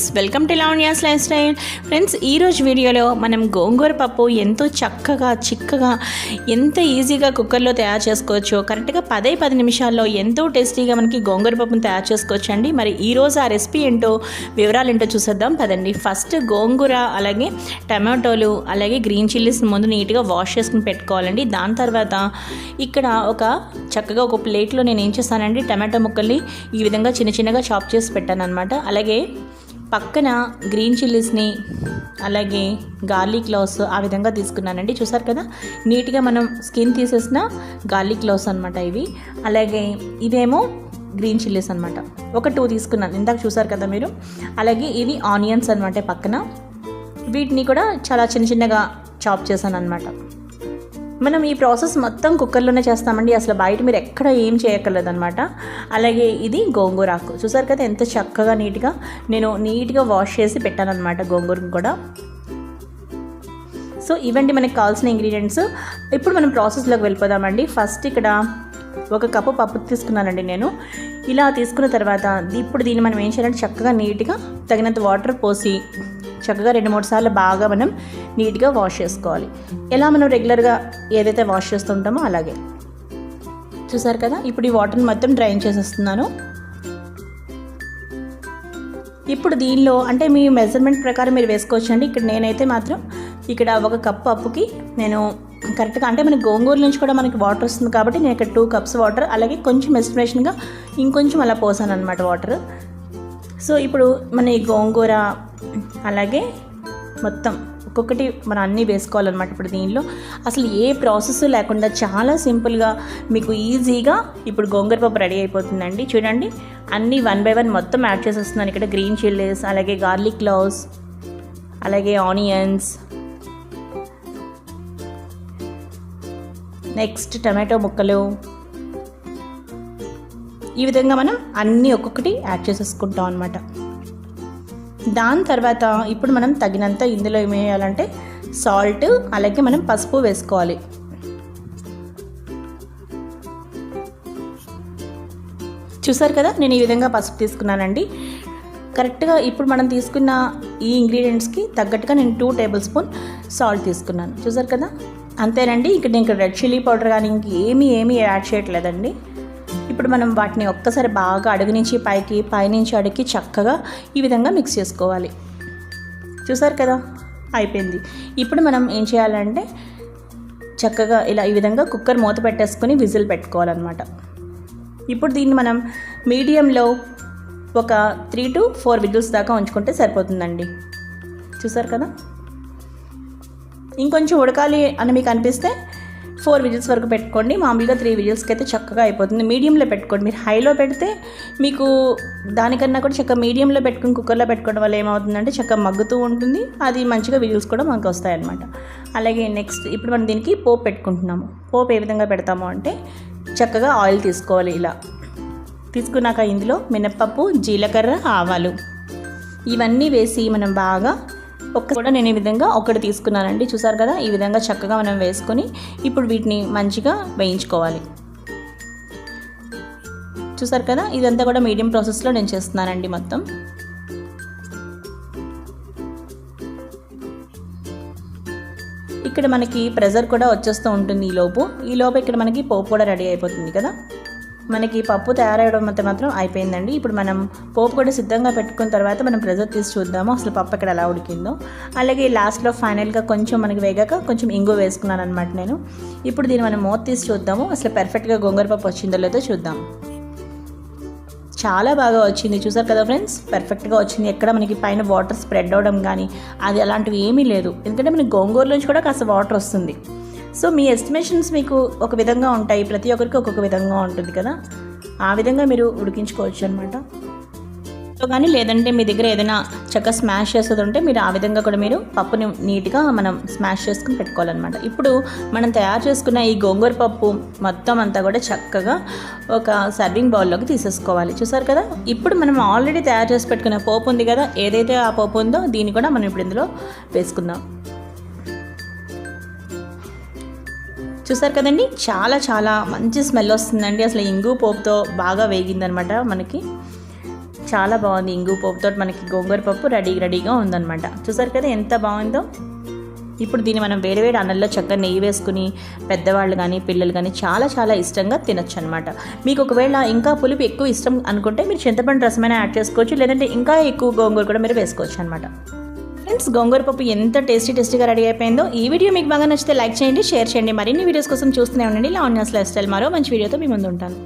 Friends welcome to Lavanya's lifestyle. Friends ఈరోజు వీడియోలో మనం గోంగూర పప్పు ఎంతో చక్కగా చిక్కగా ఎంత ఈజీగా కుక్కర్లో తయారు చేసుకోవచ్చు. కరెక్ట్గా పదే పది నిమిషాల్లో ఎంతో టేస్టీగా మనకి గోంగూర పప్పును తయారు చేసుకోవచ్చు అండి మరి ఈరోజు ఆ రెసిపీ ఏంటో వివరాలు ఏంటో చూసేద్దాం. పదండి. ఫస్ట్ గోంగూర అలాగే టమాటోలు అలాగే గ్రీన్ చిల్లీస్ ముందు నీట్గా వాష్ చేసుకుని పెట్టుకోవాలండి. దాని తర్వాత ఇక్కడ ఒక చక్కగా ఒక ప్లేట్లో నేను ఏం చేస్తానండి టమాటో ముక్కల్ని ఈ విధంగా చిన్న చిన్నగా చాప్ చేసి పెట్టాను అనమాట అలాగే పక్కన గ్రీన్ చిల్లీస్ని అలాగే గార్లిక్ క్లౌస్ ఆ విధంగా తీసుకున్నానండి. చూసారు కదా? నీట్గా మనం స్కిన్ తీసేసిన గార్లిక్ క్లౌస్ అనమాట ఇవి. అలాగే ఇదేమో గ్రీన్ చిల్లీస్ అనమాట ఒక టూ తీసుకున్నాను. ఇందాక చూసారు కదా మీరు? అలాగే ఇవి ఆనియన్స్ అనమాట పక్కన. వీటిని కూడా చాలా చిన్న చిన్నగా చాప్ చేశాను అనమాట మనం ఈ ప్రాసెస్ మొత్తం కుక్కర్లోనే చేస్తామండి. అసలు బయట మీరు ఎక్కడ ఏం చేయక్కర్లేదనమాట అలాగే ఇది గోంగూర ఆకు. చూసారు కదా ఎంత చక్కగా నీట్గా నేను నీట్గా వాష్ చేసి పెట్టాను అనమాట గోంగూరను కూడా. సో ఇవండి మనకి కావాల్సిన ఇంగ్రీడియంట్స్. ఇప్పుడు మనం ప్రాసెస్లోకి వెళ్ళిపోదామండి. ఫస్ట్ ఇక్కడ ఒక కప్పు పప్పు తీసుకున్నానండి నేను. ఇలా తీసుకున్న తర్వాత ఇప్పుడు దీన్ని మనం ఏం చేయాలంటే చక్కగా నీట్గా తగినంత వాటర్ పోసి చక్కగా రెండు మూడు సార్లు బాగా మనం నీట్గా వాష్ చేసుకోవాలి. ఎలా మనం రెగ్యులర్గా ఏదైతే వాష్ చేస్తుంటామో అలాగే. చూసారు కదా? ఇప్పుడు ఈ వాటర్ని మొత్తం డ్రైన్ చేసేస్తున్నాను. ఇప్పుడు దీనిలో అంటే మీ మెజర్మెంట్ ప్రకారం మీరు వేసుకోవచ్చండి. ఇక్కడ నేనైతే మాత్రం ఇక్కడ ఒక కప్ అప్పుకి నేను కరెక్ట్గా అంటే మనకి గోంగూర నుంచి కూడా మనకి వాటర్ వస్తుంది కాబట్టి నేను ఇక్కడ టూ కప్స్ వాటర్ అలాగే కొంచెం ఎస్టిమేషన్గా ఇంకొంచెం అలా పోసాను అనమాట వాటర్ సో ఇప్పుడు మన ఈ గోంగూర అలాగే మొత్తం ఒక్కొక్కటి మనం అన్నీ వేసుకోవాలన్నమాట ఇప్పుడు దీనిలో. అసలు ఏ ప్రాసెస్ లేకుండా చాలా సింపుల్గా మీకు ఈజీగా ఇప్పుడు గోంగూర పప్పు రెడీ అయిపోతుందండి. చూడండి అన్నీ వన్ బై వన్ మొత్తం యాడ్ చేసేస్తున్నాను. ఇక్కడ గ్రీన్ చిల్లీస్ అలాగే గార్లిక్ క్లౌస్ అలాగే ఆనియన్స్. నెక్స్ట్ టమాటో ముక్కలు. ఈ విధంగా మనం అన్నీ ఒక్కొక్కటి యాడ్ చేసేసుకుంటాం అనమాట దాని తర్వాత ఇప్పుడు మనం తగినంత ఇందులో ఏమేయాలంటే సాల్ట్ అలాగే మనం పసుపు వేసుకోవాలి. చూసారు కదా? నేను ఈ విధంగా పసుపు తీసుకున్నానండి. కరెక్ట్గా ఇప్పుడు మనం తీసుకున్న ఈ ఇంగ్రీడియంట్స్కి తగ్గట్టుగా నేను టూ టేబుల్ స్పూన్ సాల్ట్ తీసుకున్నాను. చూసారు కదా? అంతేనండి. ఇక్కడ నేను ఇక్కడ రెడ్ చిల్లీ పౌడర్ కానీ ఇంకేమీ ఏమీ యాడ్ చేయట్లేదండి. ఇప్పుడు మనం వాటిని ఒక్కసారి బాగా అడుగు నుంచి పైకి పైనుంచి అడిగి చక్కగా ఈ విధంగా మిక్స్ చేసుకోవాలి. చూసారు కదా? అయిపోయింది. ఇప్పుడు మనం ఏం చేయాలంటే చక్కగా ఇలా ఈ విధంగా కుక్కర్ మూత పెట్టేసుకొని విజిల్ పెట్టుకోవాలన్నమాట. ఇప్పుడు దీన్ని మనం మీడియంలో ఒక త్రీ టు ఫోర్ విజిల్స్ దాకా ఉంచుకుంటే సరిపోతుందండి. చూసారు కదా? ఇంకొంచెం ఉడకాలి అని మీకు అనిపిస్తే ఫోర్ విజిల్స్ వరకు పెట్టుకోండి. మామూలుగా త్రీ విజిల్స్కి అయితే చక్కగా అయిపోతుంది. మీడియంలో పెట్టుకోండి. మీరు హైలో పెడితే మీకు దానికన్నా కూడా చక్కగా మీడియంలో పెట్టుకుని కుక్కర్లో పెట్టుకోవడం వల్ల ఏమవుతుందంటే చక్కగా మగ్గుతూ ఉంటుంది. అది మంచిగా విజిల్స్ కూడా మనకు వస్తాయన్నమాట. అలాగే నెక్స్ట్ ఇప్పుడు మనం దీనికి పోపు పెట్టుకుంటున్నాము. పోపు ఏ విధంగా పెడతాము అంటే చక్కగా ఆయిల్ తీసుకోవాలి ఇలా. తీసుకున్నాక ఇందులో మినప్పప్పు జీలకర్ర ఆవాలు. ఇవన్నీ వేసి మనం బాగా ఒక్క కూడా నేను ఈ విధంగా ఒకటి తీసుకున్నానండి. చూసారు కదా? ఈ విధంగా చక్కగా మనం వేసుకొని ఇప్పుడు వీటిని మంచిగా వేయించుకోవాలి. చూసారు కదా? ఇదంతా కూడా మీడియం ప్రాసెస్లో నేను చేస్తున్నానండి మొత్తం. ఇక్కడ మనకి ప్రెజర్ కూడా వచ్చేస్తూ ఉంటుంది ఈ లోపు. ఈ లోపు ఇక్కడ మనకి పోపు కూడా రెడీ అయిపోతుంది కదా? మనకి పప్పు తయారయడం అయితే మాత్రం అయిపోయిందండి. ఇప్పుడు మనం పోపు కూడా సిద్ధంగా పెట్టుకున్న తర్వాత మనం ప్రెజర్ తీసి చూద్దాము అసలు పప్పు ఇక్కడ ఎలా ఉడికిందో. అలాగే లాస్ట్లో ఫైనల్గా కొంచెం మనకి వేగాక కొంచెం ఇంగు వేసుకున్నాను అనమాట నేను. ఇప్పుడు దీన్ని మనం మూత తీసి చూద్దాము అసలు పర్ఫెక్ట్గా గోంగూర పప్పు వచ్చిందో లేదో చూద్దాం చాలా బాగా వచ్చింది చూసారు కదా ఫ్రెండ్స్? పర్ఫెక్ట్గా వచ్చింది. ఎక్కడ మనకి పైన వాటర్ స్ప్రెడ్ అవడం కానీ అది అలాంటివి ఏమీ లేదు. ఎందుకంటే మనకి గోంగూర నుంచి కూడా కాస్త వాటర్ వస్తుంది. సో మీ ఎస్టిమేషన్స్ మీకు ఒక విధంగా ఉంటాయి. ప్రతి ఒక్కరికి ఒక్కొక్క విధంగా ఉంటుంది కదా? ఆ విధంగా మీరు ఉడికించుకోవచ్చు అనమాట సో కానీ లేదంటే మీ దగ్గర ఏదైనా చక్కగా స్మాష్ చేసేది ఉంటే మీరు ఆ విధంగా కూడా మీరు పప్పుని నీట్గా మనం స్మాష్ చేసుకుని పెట్టుకోవాలన్నమాట. ఇప్పుడు మనం తయారు చేసుకున్న ఈ గోంగూర పప్పు మొత్తం అంతా కూడా చక్కగా ఒక సర్వింగ్ బౌల్లోకి తీసేసుకోవాలి. చూసారు కదా? ఇప్పుడు మనం ఆల్రెడీ తయారు చేసి పెట్టుకున్న పోపు ఉంది కదా? ఏదైతే ఆ పోపు ఉందో దీన్ని కూడా మనం ఇప్పుడు ఇందులో వేసుకుందాం. చూసారు కదండి? చాలా చాలా మంచి స్మెల్ వస్తుందండి. అసలు ఇంగు పోపుతో బాగా వేగిందనమాట మనకి. చాలా బాగుంది ఇంగు పోపుతో. మనకి గోంగూర పప్పు రెడీ రెడీగా ఉందన్నమాట చూసారు కదా ఎంత బాగుందో? ఇప్పుడు దీన్ని మనం వేడివేడి అన్నంలో చక్కగా నెయ్యి వేసుకుని పెద్దవాళ్ళు కానీ పిల్లలు కానీ చాలా చాలా ఇష్టంగా తినొచ్చు అనమాట మీకు ఒకవేళ ఇంకా పులుపు ఎక్కువ ఇష్టం అనుకుంటే మీరు చింతపండు రసమైన యాడ్ చేసుకోవచ్చు. లేదంటే ఇంకా ఎక్కువ గోంగూర కూడా మీరు వేసుకోవచ్చు అనమాట ఫ్రెండ్స్ గోంగూర పప్పు ఎంత టేస్టీ టేస్టీగా రెడీ అయిపోయిందో ఈ వీడియో మీకు బాగా నచ్చితే లైక్ చేయండి షేర్ చేయండి. మరిన్ని వీడియోస్ కోసం చూస్తూనే ఉండండి. లావణ్యాస్ లైఫ్ స్టైల్ మరో మంచి వీడియోతో మీ ముందు ఉంటాను.